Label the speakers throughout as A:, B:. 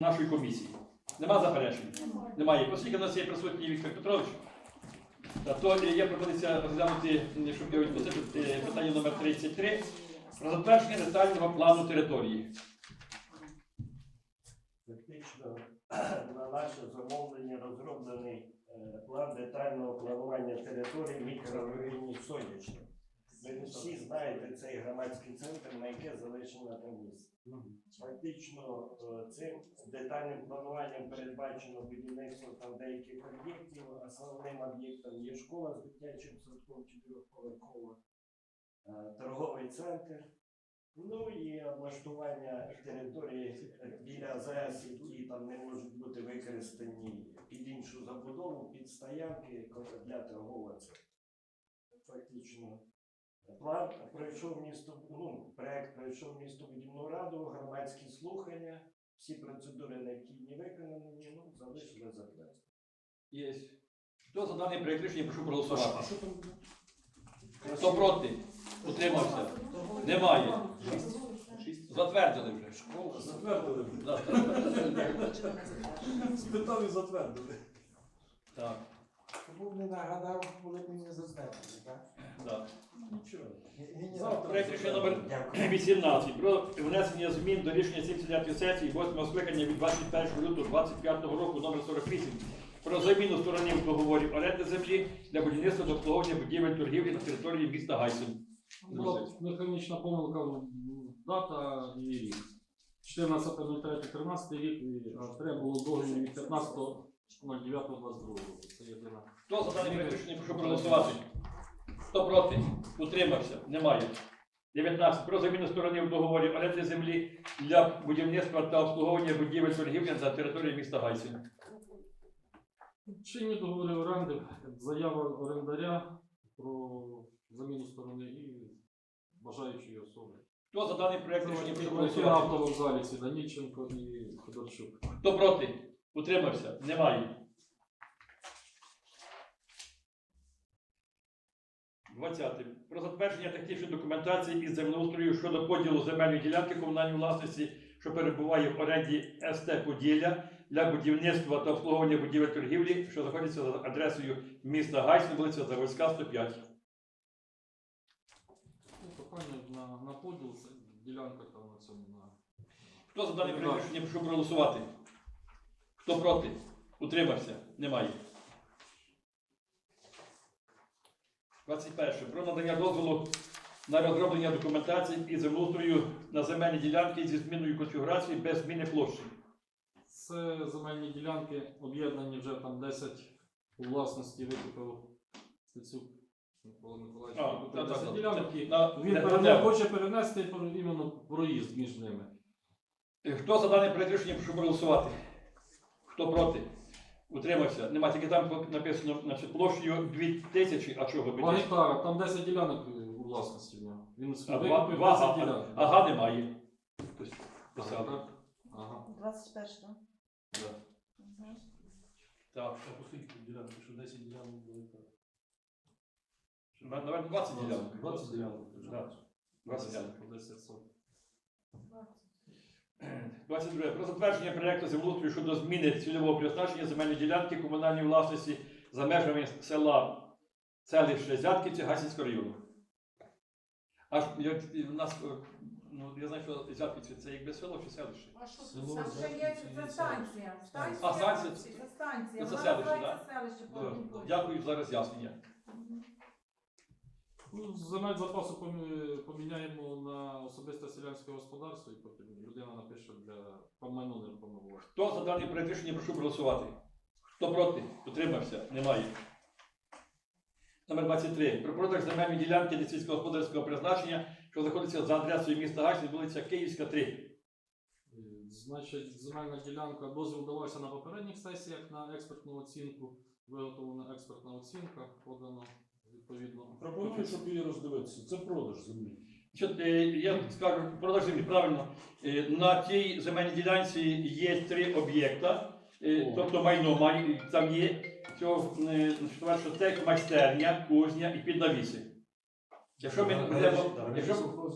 A: нашої комісії. Нема заперечень? Немає. Оскільки в нас є присутній Віктор Петрович, то є пропозиція розглянути, щоб його відпустити, питання номер 33 про затвердження детального плану території.
B: Фактично на наше замовлення розроблений е, план детального планування території мікрорайоні Сонячне. Ви всі знаєте цей громадський центр, на яке залишено там місце. Фактично е, цим детальним плануванням передбачено будівництво там деяких об'єктів. Основним об'єктом є школа з дитячим садком чотирьохповерхова, е, торговий центр. Ну і облаштування території біля АЗС, які там не можуть бути використані під іншу забудову, під стоянки для торгового центру. Фактично, план пройшов місто, ну, проект пройшов містобудівну раду, громадські слухання, всі процедури необхідні виконані, ну, залишили затвердження.
A: Є. Хто за даний проєкт рішення, прошу проголосувати.
C: А що там?
A: Хто проти? Утримався? Немає. Затвердили вже.
C: Школа затвердили. вже.
A: Да.
C: Спитав і затвердили.
A: Так,
D: Щоб не нагадав, коли мені затвердили, так?
A: Так.
C: Нічого.
D: Генерал.
C: Завтра.
A: Проект рішення номер 18 про внесення змін до рішення 79 сесії 8 скликання від 21 лютого 25 року номер 48 про заміну сторонів договорів оренди землі для будівництва та обслуговування будівель торгівлі на території міста Гайсин.
E: Була механічна помилка дата і рік. 14.03.13 рік, і, а треба було договір від 15.09.22 року. Це єдина.
A: Хто за дане рішення, прошу проголосувати. Хто проти? Утримався? Немає. 19. Про заміну сторонів договорів оренди землі для будівництва та обслуговування будівель торгівлі на території міста Гайсин.
E: Чинні договори оренди, заява орендаря про заміну сторони і бажаючої особи.
A: Хто за даний проект рішення, прошу
E: На автовокзалі це Даніченко і Ходорчук.
A: Хто проти? Утримався? Немає. 20. Про затвердження технічної документації із землеустрою щодо поділу земельної ділянки комунальної власності, що перебуває в оренді СТ Поділля для будівництва та обслуговування будівель торгівлі, що знаходиться за адресою міста Гайсин, вулиця Заводська, 105.
E: Ну, Прохання на, на поділ, це ділянка там на цьому на
A: Хто за дане проект рішення, прошу проголосувати. Хто проти? Утримався? Немає. 21. Про надання дозволу на розроблення документації і землеустрою на земельні ділянки зі зміною конфігурації без зміни площі.
E: Це земельні ділянки об'єднані вже там 10 у власності викупив Стецюк Микола Миколаївич. Викупив 10 ділянок.
A: так. На-
E: Він перене- хоче перенести іменно проїзд між ними.
A: Хто за дане проект рішення, прошу проголосувати. Хто проти? Утримався? Нема, тільки там написано значить, площею 2000, а чого?
E: 2 гектара, там 10 ділянок е, у власності в нього. Він
A: А два,
E: викупив
A: два
E: 10
A: ага,
E: ділянок.
A: ага немає. Хтось
E: Ага,
A: писав.
E: так. Ага.
F: 21, так?
A: Да.
F: Мгм.
A: Так.
C: А по скільки ділянок? Що 10 ділянок буде?
A: На- Наверно, 20 ділянок.
C: 20 ділянок.
A: Да. 20 ділянок.
E: По 10 сотень.
A: 22. Про затвердження проєкту землеустрою щодо зміни цільового призначення земельної ділянки комунальної власності за межами села селище Зятківці Гасінського району. Аж я, в нас, е, ну, я знаю, що Зятківці це якби село чи селище?
G: А що
C: Село
G: це? Там ще є це станція. Станція.
A: А, станція це-
G: станція.
A: це
G: Вона
A: селище,
G: називається селище.
A: Дякую за роз'яснення.
E: Ну, земель запасу помі- поміняємо на особисте селянське господарство, і потім людина напише для по майну нерухомого.
A: Хто за даний проєкт рішення, прошу проголосувати. Хто проти? Утримався? Немає. Номер 23. Про продаж земельної ділянки для сільськогосподарського призначення, що знаходиться за адресою міста Гайсин, вулиця Київська, 3.
E: Е, Значить, земельна ділянка дозвіл давався на попередніх сесіях на експертну оцінку, виготовлена експертна оцінка, подано відповідно.
C: Пропоную, щоб її роздивитися. Це продаж землі.
A: Е, я скажу, продаж землі, правильно. Е, На тій земельній ділянці є три об'єкта, е, тобто майно там є цього, значить, майстерня, кузня і піднавіси. Якщо ми будемо. Якщо... Ми будемо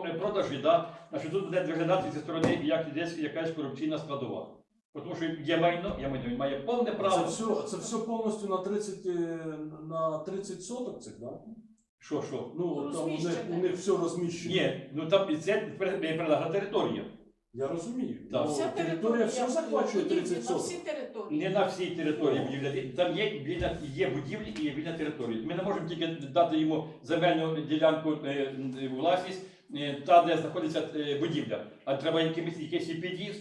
A: брати продажі, да, значить тут буде виглядати зі сторони як десь якась корупційна складова. Тому що є майно, є майно, він має повне
C: Це
A: право.
C: все, це все повністю на 30, е, на 30 соток цих, да?
A: Що, що?
C: Ну, там у них,
F: Розміщене.
C: у них все розміщено.
A: Ні, ну там і це при- прилегла територія.
C: Я розумію.
A: Так.
C: Ну,
F: Вся
C: територія все захвачує
F: будівлі
C: 30
F: на всі
C: соток.
F: території.
A: Не на всій території будівля. Там є вільна, є будівлі і є вільна територія. Ми не можемо тільки дати йому земельну ділянку е, е, у власність, е, та, де знаходиться е, будівля. А треба якимось якийсь і під'їзд.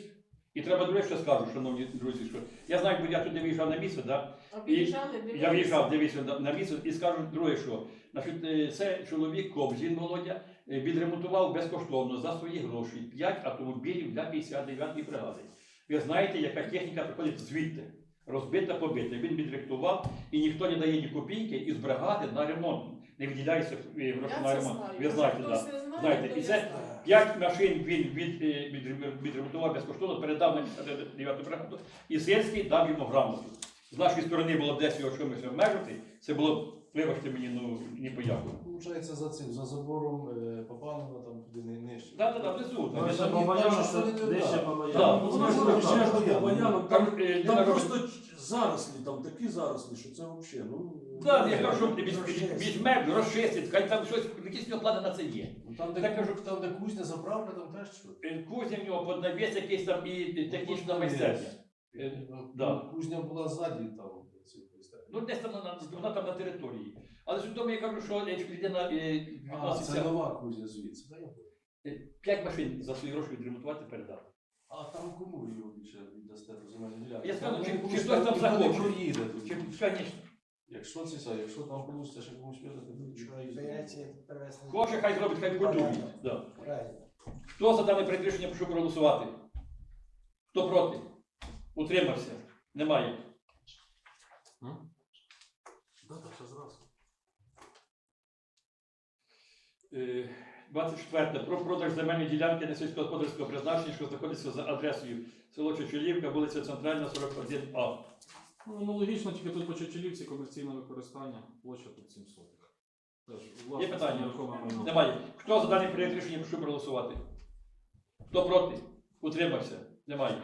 A: І треба друге, що скажу, шановні друзі, що я знаю, бо я туди виїжджав на місце, да?
F: А
A: Я
F: дивилися.
A: виїжджав, дивився на- на місце і скажу друге, що значить, е, це чоловік Кобзін Володя е, відремонтував безкоштовно за свої гроші 5 автомобілів для 59-ї бригади. Ви знаєте, яка техніка приходить звідти. Розбита, побита. Він відректував і ніхто не дає ні копійки із бригади на ремонт. Не виділяється е, гроші на
F: це
A: ремонт.
F: знаю.
A: Ви знаєте,
F: Хтось
A: так.
F: не знає,
A: Знаєте,
F: то
A: і
F: я
A: це-
F: знаю.
A: П'ять машин він від, е, відремонтував безкоштовно, передав на 59 бригаду, і сельський дав йому грамоту. З нашої сторони було десь його чимось обмежити, це було вибачте мені, ну, ні пояку.
G: Получається за цим, за забором е, Попанова там туди не нижче.
A: Так, так, так, внизу. там.
H: Ще Бабаяна. Бабаяна.
A: Так,
C: Ну,
A: ну, ну,
C: ну,
A: так.
C: чесно, Бабаяна,
A: Там,
C: там,
A: е,
C: там
A: людина
C: просто зарослі, там такі зарослі, що це взагалі, ну...
A: Так, я кажу, що візь- візьме, розчистить, хай там щось, якісь в нього плани на це є.
G: Ну, Там, де,
A: Так кажу.
G: там, де кузня заправка, там теж що?
A: Е, Кузня в нього поднавець якийсь там і технічна майстерня. Е,
G: Ну,
A: да.
G: Кузня була ззаді там.
A: Ну, десь там на, на- вона там на території. Але ж тому я кажу, що якщо людина е,
G: А, це нова кузня звідси. Я
A: е, п'ять машин за свої гроші відремонтувати передати.
G: А там кому ви його більше віддасте земельну ділянку?
A: Я скажу, чи- чи хтось там захоче.
G: проїде.
A: Чи, звісно.
G: Якщо це, це, якщо там вийде, ще комусь видати, то чого і
D: перевесний.
A: Кожен хай зробить, хай будують. Да.
D: Правильно.
A: Хто за дане рішення прошу проголосувати? Хто проти? Утримався? Немає.
E: Да, так, ще зразу.
A: Е, 24. Про продаж земельної ділянки на сільськогосподарського призначення, що знаходиться за адресою село Чечелівка, вулиця Центральна, 41А.
E: Ну, аналогічно, тільки тут по Чечелівці комерційне використання, площа тут 7 сотих. Теж власне,
A: питання?
E: нерухоме майно.
A: Немає. Хто за даний проект рішення прошу проголосувати? Хто проти? Утримався? Немає.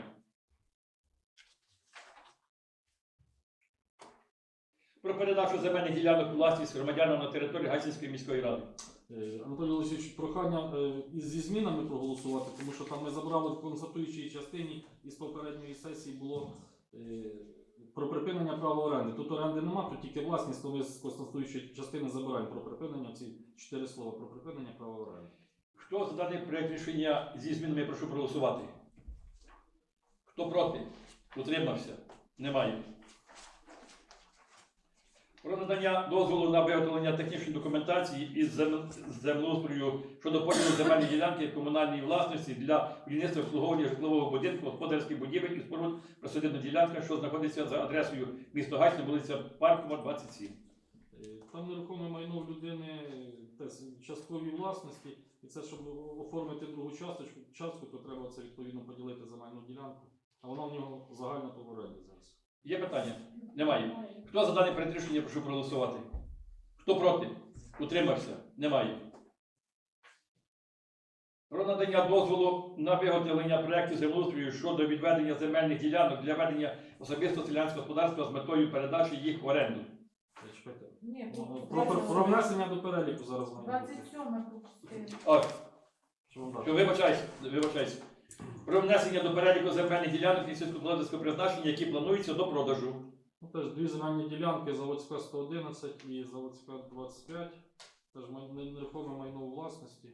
A: Про передачу земельних ділянок у власність громадянам на території Гайсинської міської ради.
E: Е, Анатолій Олексійович, прохання е, зі змінами проголосувати, тому що там ми забрали в констатуючій частині із попередньої сесії було е, про припинення права оренди. Тут оренди нема, тут тільки власність, то ми з констатуючої частини забираємо про припинення ці чотири слова про припинення права оренди.
A: Хто за даний проект рішення зі змінами прошу проголосувати? Хто проти? Утримався? Немає. Про надання дозволу на виготовлення технічної документації із зем- землеустрою щодо поділу земельної ділянки комунальної власності для будівництва обслуговування житлового будинку, господарських будівель і споруд присадибна ділянка, що знаходиться за адресою місто Гайсин, вулиця Паркова, 27.
E: Е, Там нерухоме майно людини теж часткові власності, і це щоб оформити другу часточку, частку, то треба це відповідно поділити земельну ділянку. А вона в нього загальна по зараз.
A: Є питання? Немає. Хто за дане проект рішення прошу проголосувати? Хто проти? Утримався? Немає. Про надання дозволу на виготовлення проєктів землеустрою щодо відведення земельних ділянок для ведення особисто селянського господарства з метою передачі їх в оренду.
F: Ні, тут
E: Про, про, про внесення до переліку зараз має бути.
F: 27 пропустили.
E: Що
A: вибачайся, вибачайся. Про внесення до переліку земельних ділянок і сільськогосподарського призначення, які плануються до продажу.
E: Ну, теж дві земельні ділянки, заводська 111 і заводська 25. Теж не- нерухоме майно у власності.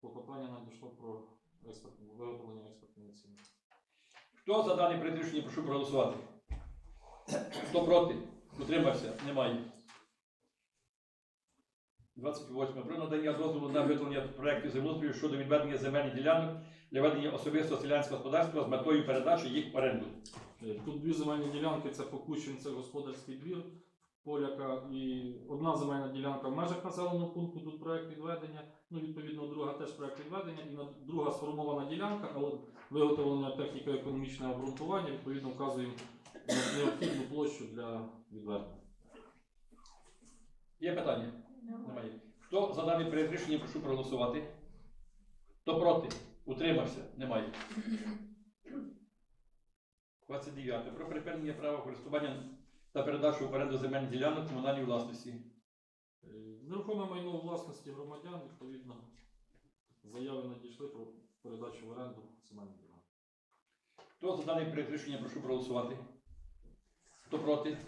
E: Клопотання надійшло про експертну, виготовлення експертної оцінки.
A: Хто за даний проект прошу проголосувати? Хто проти? Утримався? Немає. 28. Про надання дозволу на виготовлення проєктів землеустрою щодо відведення земельних ділянок для ведення особистого селянського господарства з метою передачі їх в оренду.
E: Е, Тут дві земельні ділянки, це Покучин, це господарський двір поляка, і одна земельна ділянка в межах населеного пункту, тут проект відведення, ну відповідно друга теж проект відведення, і друга сформована ділянка, але виготовлення техніко-економічного обґрунтування, відповідно вказуємо необхідну площу для відведення.
A: Є питання? Немає. Хто за даний проект рішення, прошу проголосувати. Хто проти? Утримався? Немає. 29. Про припинення права користування та передачу в оренду земельних ділянок комунальній власності.
E: Е, Нерухоме майно у власності громадян, відповідно, заяви надійшли про передачу в оренду земельних ділянок.
A: Хто за даний проект рішення, прошу проголосувати. Хто проти?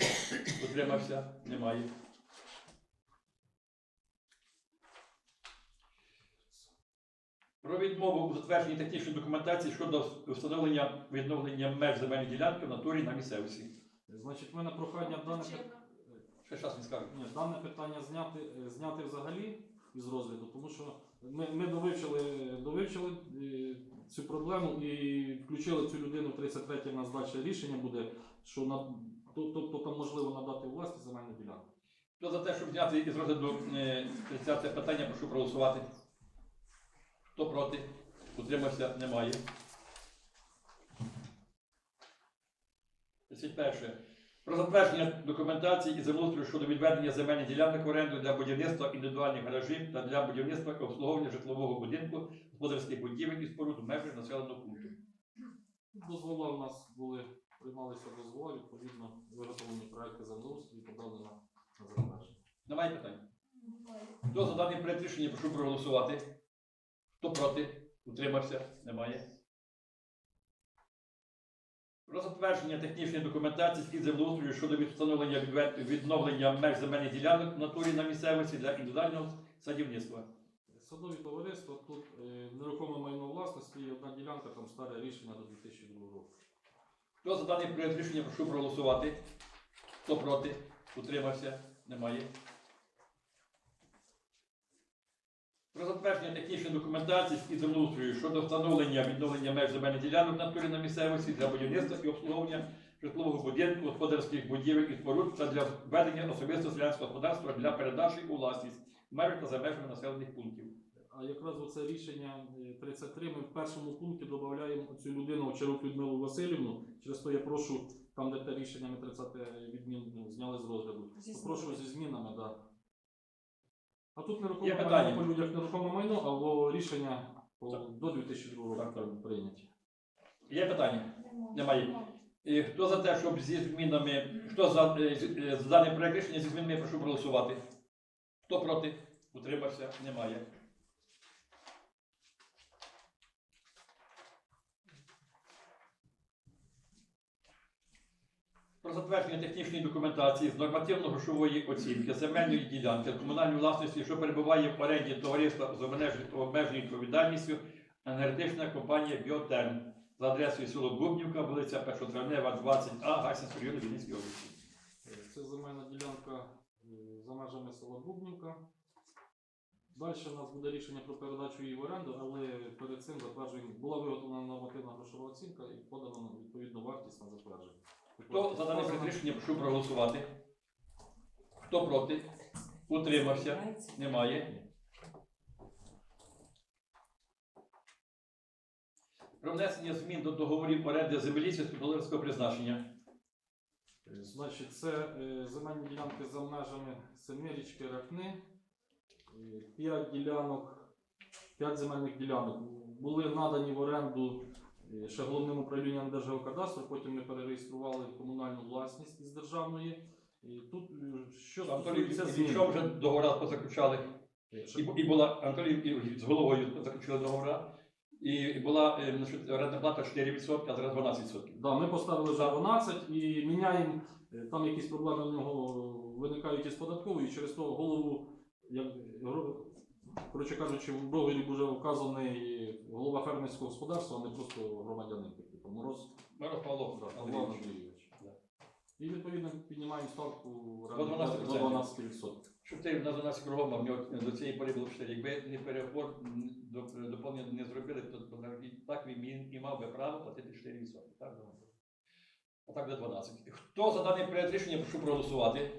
A: Утримався? Немає. Про відмову у затвердженні технічної документації щодо встановлення відновлення меж земельної ділянки в натурі на місцевості.
E: Значить, в мене прохання дане, пи-
A: Ще час не скажу.
E: ні, дане питання зняти, е, зняти взагалі із розгляду, тому що ми, ми довивчили, довивчили е, цю проблему і включили цю людину в 33 в нас далі рішення буде, що на, то- тобто там можливо надати у власність земельну ділянку.
A: Хто за те, щоб зняти із розгляду е, 30 питання, прошу проголосувати. Хто проти? Утримався? Немає. 31. Про затвердження документації і землеустрою щодо відведення земельних ділянок в оренду для будівництва індивідуальних гаражів та для будівництва і обслуговування житлового будинку, господарських будівель і споруд в межах населеного пункту.
E: Дозвола у нас були, приймалися дозволи, відповідно, виготовлені проекти землеустрою і подали на, затвердження.
A: Немає питань. Хто за даний проект рішення, прошу проголосувати. Хто проти? Утримався? Немає. Про затвердження технічної документації з землеустрою щодо встановлення відновлення меж земельних ділянок в натурі на місцевості для індивідуального садівництва.
E: Садові товариства, тут е, нерухоме майно власності і одна ділянка, там старе рішення до 2002 року.
A: Хто за даний проект рішення, прошу проголосувати. Хто проти? Утримався? Немає. Про затвердження технічної документації з землеустрою щодо встановлення відновлення меж земельних ділянок натурі на місцевості для будівництва і обслуговування житлового будинку, господарських будівель і споруд та для ведення особистого селянського господарства для передачі у власність межах та за межами населених пунктів.
E: А якраз оце рішення е, 33 ми в першому пункті додаємо цю людину Овчарук Людмилу Васильівну. Через то я прошу, там де те рішення ми 30 відмін ну, зняли з розгляду. Прошу зі змінами, так. Да. А тут
A: Є
E: нерухоме
A: питання?
E: майно по людях нерухоме майно, або рішення по-
A: Так.
E: до 2002
A: Так,
E: року
A: так.
E: прийняті.
A: Є питання? Немає. І хто за те, щоб зі змінами, хто за, е, з- е, за даний проект рішення зі змінами, прошу проголосувати. Хто проти? Утримався? Немає. Про затвердження технічної документації з нормативно-грошової оцінки земельної ділянки комунальної власності, що перебуває в оренді товариства з обмеженою відповідальністю енергетична компанія Біотерм за адресою село Бубнівка, вулиця Першотравнева, 20А, Гайсинського району Вінницької області.
E: Це земельна ділянка е, за межами села Бубнівка. Далі у нас буде рішення про передачу її в оренду, але перед цим затверджуємо. Була виготовлена нормативна грошова оцінка і подана на відповідну вартість на затвердження.
A: Хто за дане проект рішення, прошу проголосувати. Хто проти? Утримався? Немає. Про внесення змін до договорів оренди землі сільськогосподарського призначення.
E: Значить, це е, земельні ділянки за межами Семирічки, Рахни. Е, П'ять ділянок, п'ять земельних ділянок були надані в оренду ще головним управлінням Держгеокадастру, потім ми перереєстрували в комунальну власність із державної. І тут е, що
A: Анатолій,
E: стосується змін.
A: що вже договора позаключали?
E: Е,
A: І, і була Анатолій і з головою заключили договора. І, і була е, значить, орендна плата 4%, а зараз 12%.
E: Да, ми поставили вже 12 і міняємо. е, Там якісь проблеми в нього виникають із податковою, і через то голову, як гро- коротше кажучи, в договорі вже вказаний голова фермерського господарства, а не просто громадянин такий. Там Мороз
A: Миров Павло
E: да, Павло
A: Андрійович.
E: Андрійович.
A: Да.
E: І відповідно піднімаємо ставку
A: До 12%.
E: 12%.
A: Щоб ти на 12 кругом, а в нього до цієї пори було 4. Якби не переформ доповнення не зробили, то так він і- мав би право платити 4%. Так? А так до 12. Хто за даний проект рішення, прошу проголосувати.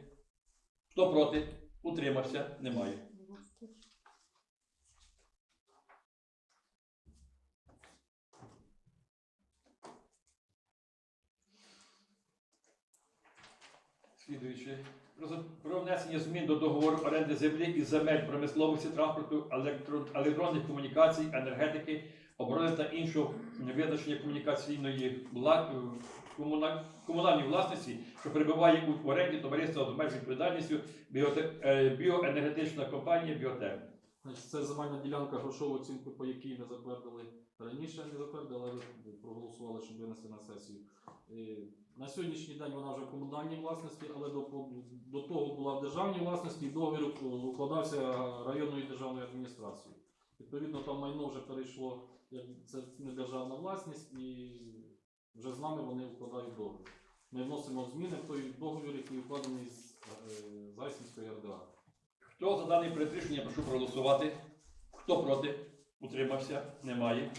A: Хто проти? Утримався? Немає. Слідуючи. Про, внесення змін до договору оренди землі і земель промисловості, транспорту, електро- електронних комунікацій, енергетики, оборони та іншого визначення комунікаційної вла... е, комуна... комунальної власності, що перебуває у оренді товариства з обмеженою відповідальністю біоте... е, біоенергетична компанія Біотерм.
E: Значить, це земельна ділянка грошової оцінки, по якій ми затвердили раніше, не затвердили, але проголосували, щоб винести на сесію. На сьогоднішній день вона вже в комунальній власності, але до, до того була в державній власності і договір е, укладався районною державною адміністрацією. Відповідно, там майно вже перейшло, це не державна власність, і вже з нами вони укладають договір. Ми вносимо зміни в той договір, який укладений з е, Зайсінської РДА.
A: Хто за даний проект рішення, прошу проголосувати. Хто проти? Утримався? Немає.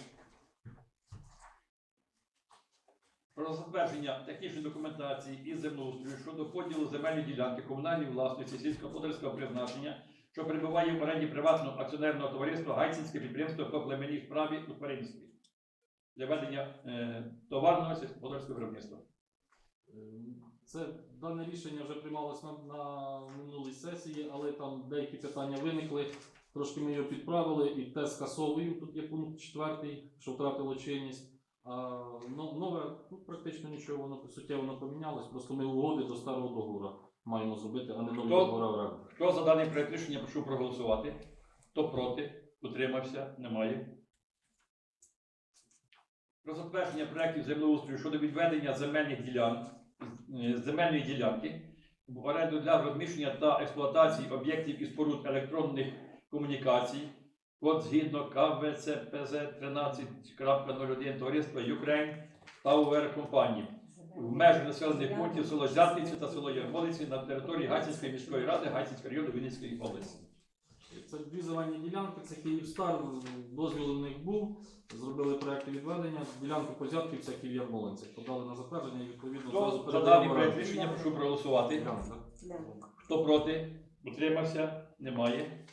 A: Про затвердження технічної документації і землеустрою щодо поділу земельної ділянки комунальної власності сільськогосподарського призначення, що перебуває в оренді приватного акціонерного товариства Гайцинське підприємство по племенній справі у тваринстві для ведення е, товарного сільськогосподарського виробництва.
E: Ем, Це дане рішення вже приймалось на, на минулій сесії, але там деякі питання виникли. Трошки ми його підправили і те скасовуємо. Тут є пункт четвертий, що втратило чинність. Нове, ну практично нічого воно суттєво не помінялось. Просто ми угоди до старого договору маємо зробити, а не нові
A: Хто?
E: договори оренди.
A: Хто за даний проект рішення, прошу проголосувати. Хто проти? Утримався? Немає. Про затвердження проєктів землеустрою щодо відведення земельних ділянок, е, земельної ділянки в оренду для розміщення та експлуатації об'єктів і споруд електронних комунікацій. Код згідно КВЦПЗ 13.01 товариства Ukraine Power Company в межах населених пунктів село Зятниці та село Ярмолиці на території Гайцинської міської ради Гайцинського району Вінницької області.
E: Це дві земельні ділянки, це Київстар, дозвіл у них був, зробили проекти відведення, ділянку Козятківця, Київ-Ярмолинця. Подали на затвердження і відповідно
A: Хто
E: зразу
A: за
E: передаємо
A: даний
E: в
A: проект рішення прошу проголосувати.
E: Ділянка.
A: Хто проти? Утримався? Немає.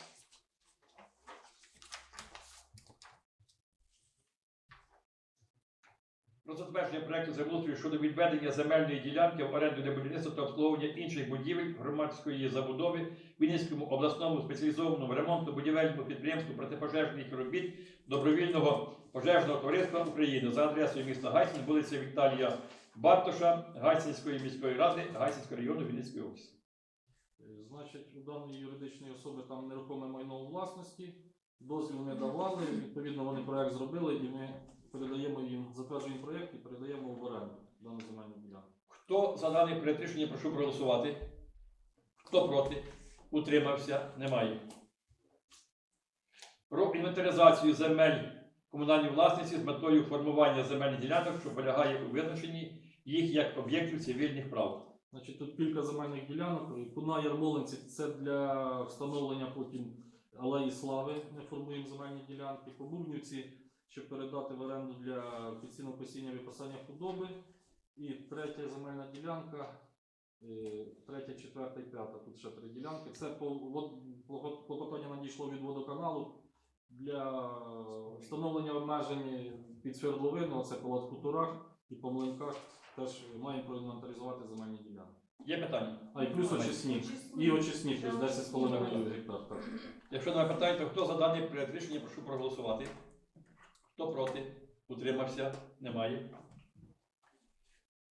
A: Про затвердження проекту землеустрою щодо відведення земельної ділянки в оренду для будівництва та обслуговування інших будівель громадської забудови Вінницькому обласному спеціалізованому ремонтно-будівельному підприємству протипожежних робіт добровільного пожежного товариства України за адресою міста Гайсин, вулиця Віталія Бартоша, Гайсинської міської ради, Гайсинського району Вінницької області.
E: Е, Значить, у даної юридичної особи там нерухоме майно у власності, дозвіл не давали, відповідно вони проект зробили і ми передаємо їм, затверджуємо проєкт і передаємо в оренду дану земельну ділянку.
A: Хто за даний проект рішення, прошу проголосувати. Хто проти? Утримався? Немає. Про інвентаризацію земель комунальної власності з метою формування земельних ділянок, що полягає у визначенні їх як об'єктів цивільних прав.
E: Значить, тут кілька земельних ділянок. Куна Ярмолинці це для встановлення потім алеї слави. Ми формуємо земельні ділянки. По Бубнівці, щоб передати в оренду для підсінного посіння випасання худоби. І третя земельна ділянка, е, третя, четверта і п'ята. Тут ще три ділянки. Це по клопотання надійшло від водоканалу для встановлення обмежень під свердловину. Це по Латкутурах і по млинках. Теж маємо проінвентаризувати земельні ділянки.
A: Є питання?
E: А і плюс очисні. І очисні плюс 10,5 гектар.
A: Якщо немає питань, то хто за даний проект рішення, прошу проголосувати. Хто проти? Утримався? Немає.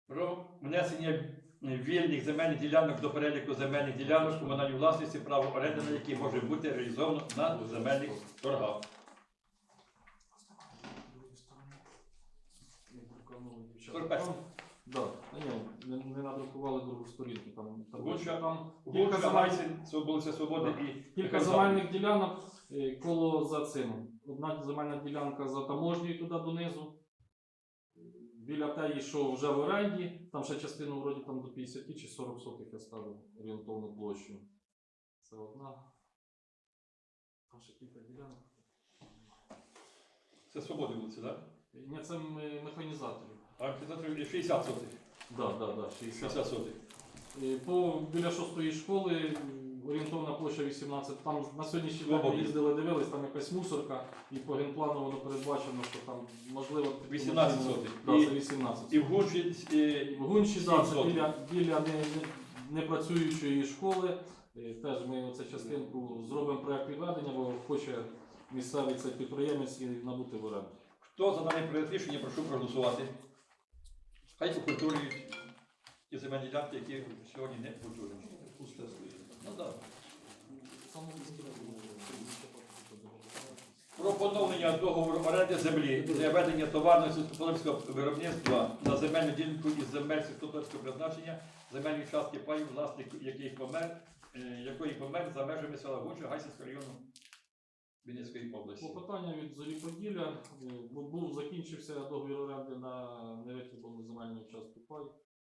A: Про внесення вільних земельних ділянок до переліку земельних ділянок комунальної власності, право оренди на які може бути реалізовано на земельних торгах.
E: Да. Не, не надрукували другу сторінку. Там, там,
A: Гуча,
E: там кілька,
A: Гуча, Свободи і
E: кілька земельних ділянок коло за цим. Одна земельна ділянка за таможнею туди донизу. Біля теї, що вже в оренді, там ще частину вроді там до 50 чи 40 сотих я ставив орієнтовну площу. Це одна. Там ще кілька ділянок.
A: Це Свободи вулиці, так?
E: Ні, це механізаторів.
A: А амфітеатр 60 сотих.
E: Так, так, так, 60.
A: 60 сотих.
E: Е, По біля шостої школи орієнтовна площа 18. Там на сьогоднішній день ми їздили, дивились, там якась мусорка, і по генплану воно передбачено, що там можливо
A: 18 сотих.
E: Це 18.
A: І в Гунчі, і
E: В Гунчі, да, це
A: сотих.
E: біля, біля не, не, непрацюючої школи. Е, Теж ми оцю частинку зробимо проект відведення, бо хоче місцевий цей підприємець і набути в оренду.
A: Хто за даний проект рішення, прошу проголосувати. Хай окультурюють ті земельні ділянки, які сьогодні не окультурені.
C: Пусте стоїть.
A: Ну так. Про поновлення договору оренди землі для ведення товарного сільськогосподарського виробництва на земельну ділянку із земель сільськогосподарського призначення, земельні частки паїв, власник яких помер, е, якої помер за межами села Гуча Гайсинського району Вінницької області.
E: Клопотання від Зоріподілля е, бу- був закінчився договір оренди на невитребувану земельну частку пай.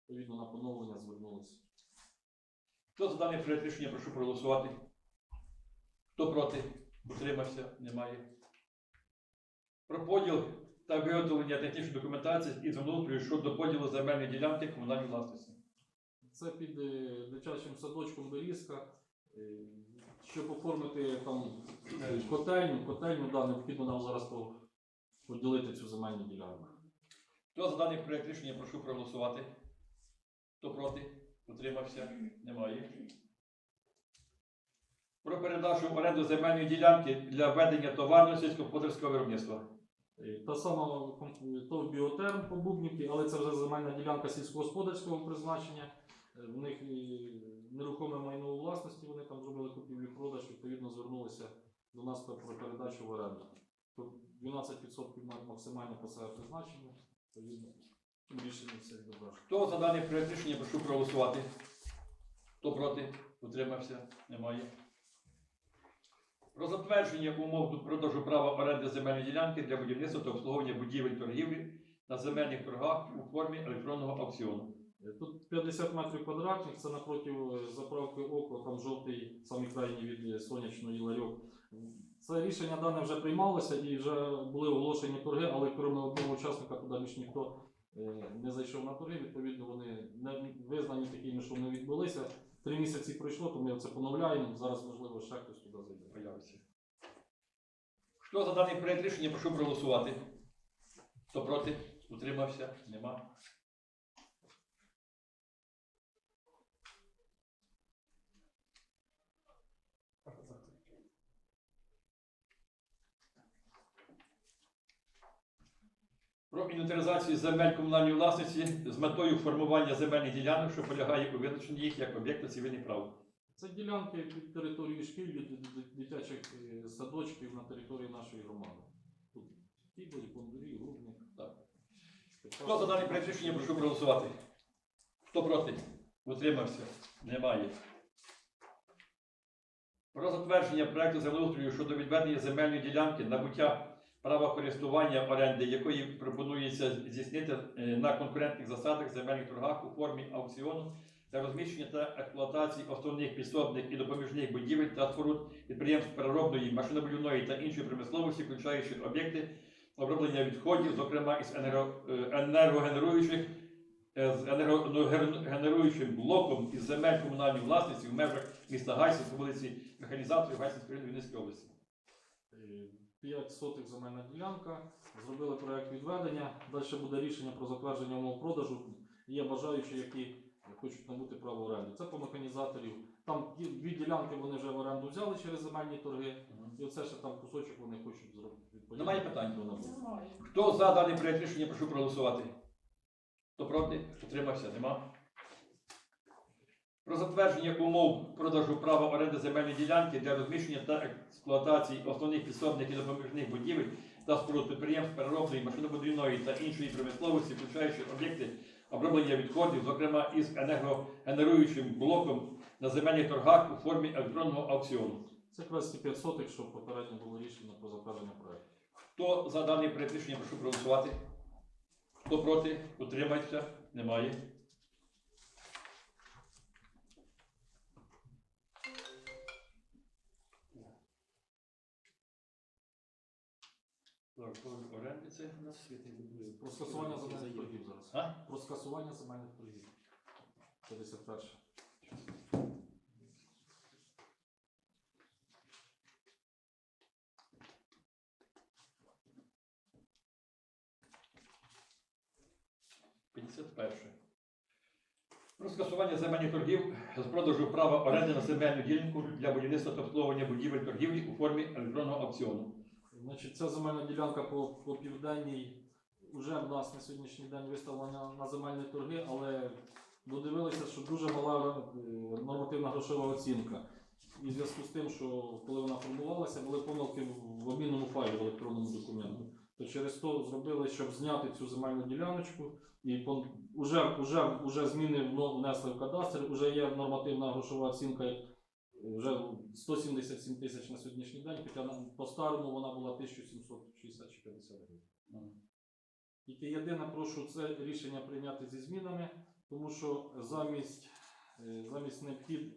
E: Відповідно на поновлення звернулися.
A: Хто за даний проект рішення, прошу проголосувати. Хто проти? Утримався? Немає. Про поділ та виготовлення технічної документації із землеустрою щодо поділу земельної ділянки комунальної власності.
E: Це під е, дитячим садочком Берізка. Е, Щоб оформити там е, котельню, котельню, да, необхідно нам зараз поділити цю земельну ділянку.
A: Хто за даний проект рішення, прошу проголосувати. Хто проти? Утримався? Немає. Про передачу в оренду земельної ділянки для ведення товарного сільськогосподарського виробництва.
E: Е, Та сама ком- ТОВ біотерм по Бубнівці, але це вже земельна ділянка сільськогосподарського призначення. Е, В них і нерухоме майно у власності, вони там зробили купівлю-продаж, відповідно звернулися до нас про передачу в оренду. 12% ма- максимальне посадове призначення, відповідно, рішення все відображено.
A: Хто за даний проект рішення, прошу проголосувати. Хто проти? Утримався? Немає. Про затвердження умов продажу права оренди земельної ділянки для будівництва та обслуговування будівель торгівлі на земельних торгах у формі електронного аукціону.
E: Е, Тут 50 метрів квадратних, це напроти е, заправки ОКО, там жовтий, самий крайній від е, сонячної ларьок. Це рішення дане вже приймалося і вже були оголошені торги, але крім одного учасника туди більш ніхто не зайшов на торги. Відповідно, вони не визнані такими, що вони відбулися. Три місяці пройшло, то ми це поновляємо. Зараз, можливо, ще хтось туди зайде.
A: Хто за даний проєкт рішення, прошу проголосувати. Хто проти? Утримався? Нема. Про інвентаризацію земель комунальної власності з метою формування земельних ділянок, що полягає у визначенні їх як об'єкту цивільних прав.
E: Це ділянки під територією шкіл, від дитячих е, садочків на території нашої громади. Тут Тіборі, Пондурі, Грубник.
A: Так. Хто за даний проект рішення, прошу проголосувати. Хто проти? Утримався? Немає. Про затвердження проекту землеустрою щодо відведення земельної ділянки набуття права користування оренди, якої пропонується здійснити е, на конкурентних засадах земельних торгах у формі аукціону та розміщення та експлуатації основних підсобних і допоміжних будівель та споруд підприємств переробної, машинобудівної та іншої промисловості, включаючи об'єкти оброблення відходів, зокрема із е, енергогенеруючих е, з енергогенеруючим блоком із земель комунальної власності в межах міста Гайсин по вулиці Механізаторів Гайсинської району Вінницької області.
E: 5 сотих земельна ділянка, зробили проект відведення. Далі буде рішення про затвердження умов продажу. Є бажаючі, які хочуть набути право оренди. Це по механізаторів. Там дві ділянки вони вже в оренду взяли через земельні торги. І оце ще там кусочок вони хочуть зробити.
A: Немає питань? Хто за даний проект рішення, прошу проголосувати. Хто проти? Утримався? Нема. Про затвердження умов продажу права оренди земельної ділянки для розміщення та експлуатації основних підсобних і допоміжних будівель та споруд підприємств переробної, машинобудівної та іншої промисловості, включаючи об'єкти оброблення відходів, зокрема із енергогенеруючим блоком на земельних торгах у формі електронного аукціону.
E: Це якраз ті 5 сотих, попередньо було рішення про затвердження проекту.
A: Хто за даний проект рішення, прошу проголосувати. Хто проти? Утримається? Немає. Оренди це у нас
E: Про скасування земельних торгів зараз.
A: А?
E: Про скасування земельних торгів. 51.
A: П'ятдесят перше. Про скасування земельних торгів з продажу права оренди на земельну ділянку для будівництва та обслуговування будівель торгівлі у формі електронного аукціону.
E: Значить, ця земельна ділянка по, по південній вже в нас на сьогоднішній день виставлена на земельні торги, але додивилися, що дуже мала е, нормативна грошова оцінка. І в зв'язку з тим, що коли вона формувалася, були помилки в- обмінному файлі в електронному документі. То через то зробили, щоб зняти цю земельну діляночку, і по, уже, уже, зміни вно- внесли в кадастр, вже є нормативна грошова оцінка вже 177 тисяч на сьогоднішній день, хоча по-старому вона була 1760 чи 50 гривень. Тільки єдине, прошу це рішення прийняти зі змінами, тому що замість, е, замість необхід,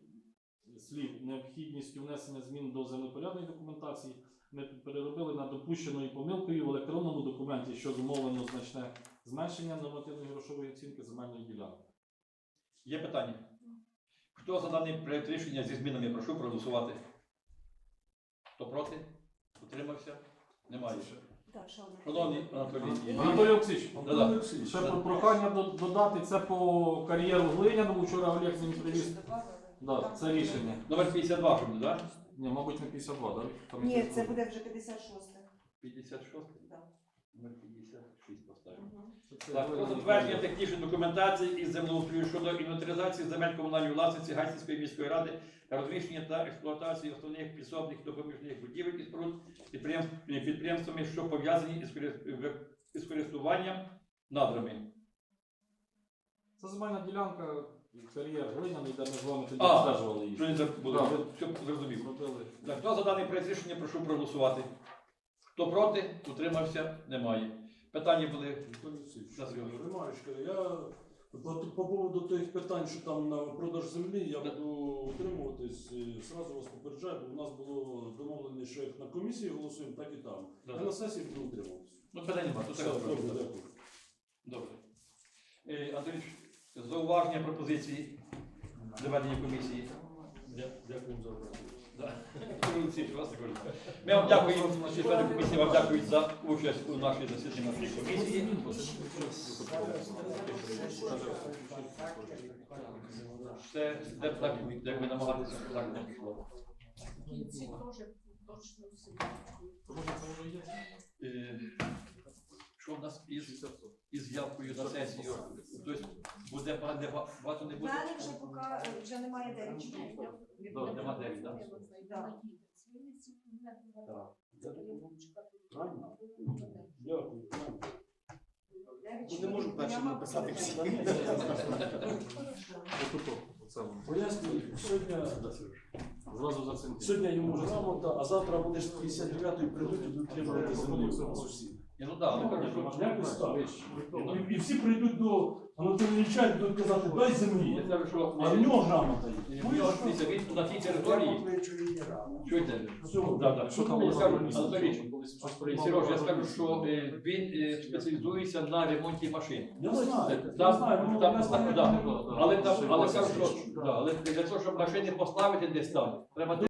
E: слів необхідністю внесення змін до землепорядної документації ми переробили на допущеною помилкою в електронному документі, що зумовлено значне зменшення нормативної грошової оцінки земельної ділянки.
A: Є питання? Хто за даний проект рішення зі змінами прошу проголосувати? Хто проти? Утримався? Немає. Шановні Анатолій,
E: Анатолій Олексійович. Ще про прохання до- додати це по кар'єру Глиняному. Вчора Олег мені привіз. Да, це рішення.
A: номер 52, що буде, так?
E: Ні, мабуть, не 52, так?
F: Ні, це
E: буде.
F: вже 56.
A: 56?
F: Да.
A: Номер 56 поставимо.
F: Мгм.
E: Це
A: Так, про затвердження технічної документації із землеустрою щодо інвентаризації земель комунальної власності Гайсинської міської ради та розміщення та експлуатації основних підсобних допоміжних будівель і споруд підприємств, підприємствами, що пов'язані із користуванням надрами.
E: Це земельна ділянка, кар'єр Глиняний, де ми з вами тоді обстежували її.
A: Що?
E: Да.
A: Все зрозумів. Так, хто за даний рішення, прошу проголосувати. Хто проти, утримався, немає. Питання були.
C: Ремарочка, я по, по поводу тих питань, що там на продаж землі, я буду утримуватись. і Зразу вас попереджаю, бо у нас було домовлено, що як на комісії голосуємо, так і там.
A: Да.
C: Я на сесії буду утримуватись.
A: Ну, питань немає. Тут
C: Все,
A: так
C: добре,
A: добре.
C: дякую.
A: Добре. Е, Андрій, зауваження пропозиції доведення комісії.
C: Дякую за увагу.
A: Ми вам дякуємо, наші члени комісії вам дякують за участь у нашій засіданні нашої комісії. Все, де б так, як ви намагалися, так не пішло.
H: Кінці теж точно все.
A: Що в нас із, із явкою на сесію? Тобто буде багато, не буде?
F: вже поки е, вже немає де відчувати.
A: Да, нема де, да.
F: Да.
C: Правильно? Дякую.
F: Не можу першим написати всі.
C: Пояснюю, сьогодні,
E: Зразу за цим.
C: сьогодні йому грамота, а завтра будеш 59-ї прийдуть і будуть тримати землю.
A: Ну так, але кажу, що
C: Якось так. І, і всі прийдуть до Анатолія Ілліча і будуть казати, дай
A: я
C: землі.
A: кажу, що
C: А в нього грамота є.
A: нього ж дивіться, він на цій території. Чуєте?
C: Все,
A: Да, да.
E: Що там
A: я
E: було
A: скажу. Анатолій, Е,
E: приймали,
A: я скажу, що е, він е, спеціалізується на ремонті машин.
C: Я знаю, я знаю, ну,
A: там- да,
E: да,
A: Але там, але кажу, що да, але для того, щоб машини поставити десь там, треба